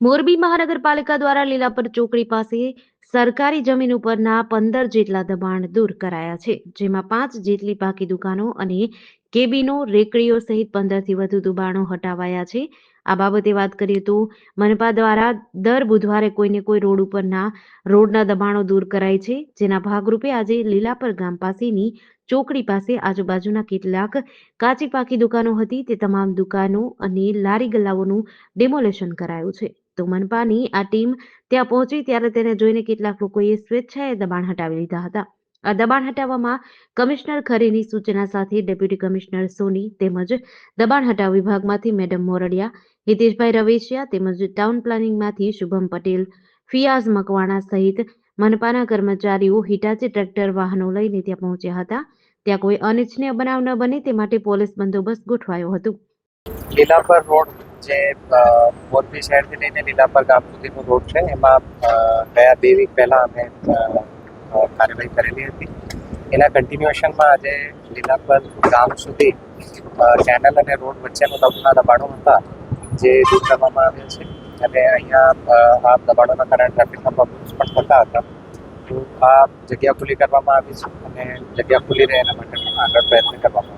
મોરબી મહાનગરપાલિકા દ્વારા લીલાપર ચોકડી પાસે સરકારી જમીન ઉપરના પંદર જેટલા દબાણ દૂર કરાયા છે, જેમાં પાંચ જેટલી પાકી દુકાનો અને કેબિનો, રેકડીઓ સહિત પંદરથી વધુ દબાણો હટાવાયા છે. આ બાબતે વાત કરીએ તો મનપા દ્વારા દર બુધવારે કોઈને કોઈ રોડ ઉપરના રોડના દબાણો દૂર કરાય છે, જેના ભાગરૂપે આજે લીલાપર ગામ પાસેની ચોકડી પાસે આજુબાજુના કેટલાક કાચી પાકી દુકાનો હતી, તે તમામ દુકાનો અને લારી ગલ્લાઓનું ડેમોલેશન કરાયું છે. તો મનપાની આ ટીમ ત્યાં પહોંચી ત્યારે તેને જોઈને કેટલાક લોકોએ સ્વેચ્છાએ દબાણ હટાવી લીધા હતા. આ દબાણ હટાવવામાં કમિશનર ખરેની સૂચના સાથે ડેપ્યુટી કમિશનર સોની તેમજ દબાણ હટાવ વિભાગમાંથી મેડમ મોરડિયા, હિતેશભાઈ રવેશિયા તેમજ ટાઉન પ્લાનિંગમાંથી શુભમ પટેલ, ફિયાઝ મકવાણા સહિત મનપાના કર્મચારીઓ હિટાચી ટ્રેક્ટર વાહનો લઈને ત્યાં પહોંચ્યા હતા. ત્યાં કોઈ અનિચ્છનીય બનાવ ન બને તે માટે પોલીસ બંદોબસ્ત ગોઠવાયો હતો. લીલાપર રોડ જે મોરબી શહેરથી લઈને લીલાપર ગામ સુધીનો રોડ છે એમાં ગયા બે વીક પહેલાં અમે કાર્યવાહી કરેલી હતી. એના કન્ટિન્યુએશનમાં આજે લીલાપર ગામ સુધી અ, ચેનલ અને રોડ વચ્ચેનો દબના દબાણો હતા જે દૂર કરવામાં આવ્યા છે. અને અહીંયા આ દબાણોના કારણે ટ્રાફિકના પ્રોબ્લેમ્સ પણ થતા હતા. તો આ જગ્યા ખુલ્લી કરવામાં આવી છે અને જગ્યા ખુલ્લી રહે એના માટે આગળ પ્રયત્ન કરવામાં